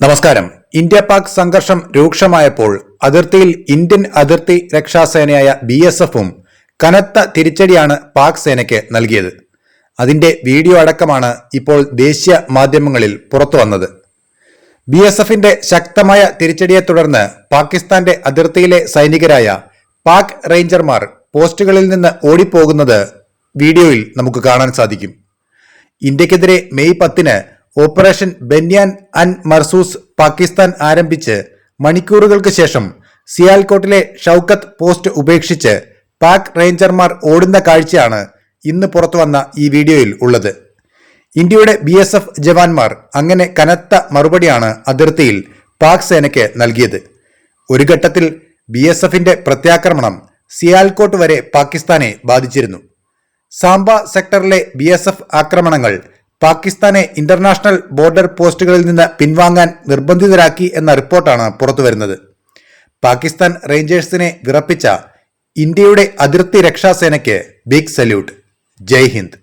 നമസ്കാരം. ഇന്ത്യ പാക് സംഘർഷം രൂക്ഷമായപ്പോൾ അതിർത്തിയിൽ ഇന്ത്യൻ അതിർത്തി രക്ഷാസേനയായ ബി എസ് എഫും കനത്ത തിരിച്ചടിയാണ് പാക് സേനയ്ക്ക് നൽകിയത്. അതിന്റെ വീഡിയോ അടക്കമാണ് ഇപ്പോൾ ദേശീയ മാധ്യമങ്ങളിൽ പുറത്തു വന്നത്. ബി എസ് എഫിന്റെ ശക്തമായ തിരിച്ചടിയെ തുടർന്ന് പാകിസ്ഥാന്റെ അതിർത്തിയിലെ സൈനികരായ പാക് റേഞ്ചർമാർ പോസ്റ്റുകളിൽ നിന്ന് ഓടിപ്പോകുന്നത് വീഡിയോയിൽ നമുക്ക് കാണാൻ സാധിക്കും. ഇന്ത്യക്കെതിരെ മെയ് പത്തിന് ഓപ്പറേഷൻ ബെന്യാൻ അൻ മർസൂസ് പാകിസ്ഥാൻ ആരംഭിച്ച് മണിക്കൂറുകൾക്ക് ശേഷം സിയാൽകോട്ടിലെ ഷൌക്കത്ത് പോസ്റ്റ് ഉപേക്ഷിച്ച് പാക് റേഞ്ചർമാർ ഓടുന്ന കാഴ്ചയാണ് ഇന്ന് പുറത്തുവന്ന ഈ വീഡിയോയിൽ ഉള്ളത്. ഇന്ത്യയുടെ ബി എസ് എഫ് ജവാന്മാർ അങ്ങനെ കനത്ത മറുപടിയാണ് അതിർത്തിയിൽ പാക് സേനയ്ക്ക് നൽകിയത്. ഒരു ഘട്ടത്തിൽ ബി എസ് എഫിന്റെ പ്രത്യാക്രമണം സിയാൽകോട്ട് വരെ പാകിസ്ഥാനെ ബാധിച്ചിരുന്നു. സാംബ സെക്ടറിലെ ബി എസ് എഫ് ആക്രമണങ്ങൾ പാകിസ്ഥാനെ ഇന്റർനാഷണൽ ബോർഡർ പോസ്റ്റുകളിൽ നിന്ന് പിൻവാങ്ങാൻ നിർബന്ധിതരാക്കി എന്ന റിപ്പോർട്ടാണ് പുറത്തുവരുന്നത് പാകിസ്ഥാൻ റേഞ്ചേഴ്സിനെ വിറപ്പിച്ച ഇന്ത്യയുടെ അതിർത്തി രക്ഷാസേനയ്ക്ക് ബിഗ് സല്യൂട്ട്. ജയ് ഹിന്ദ്.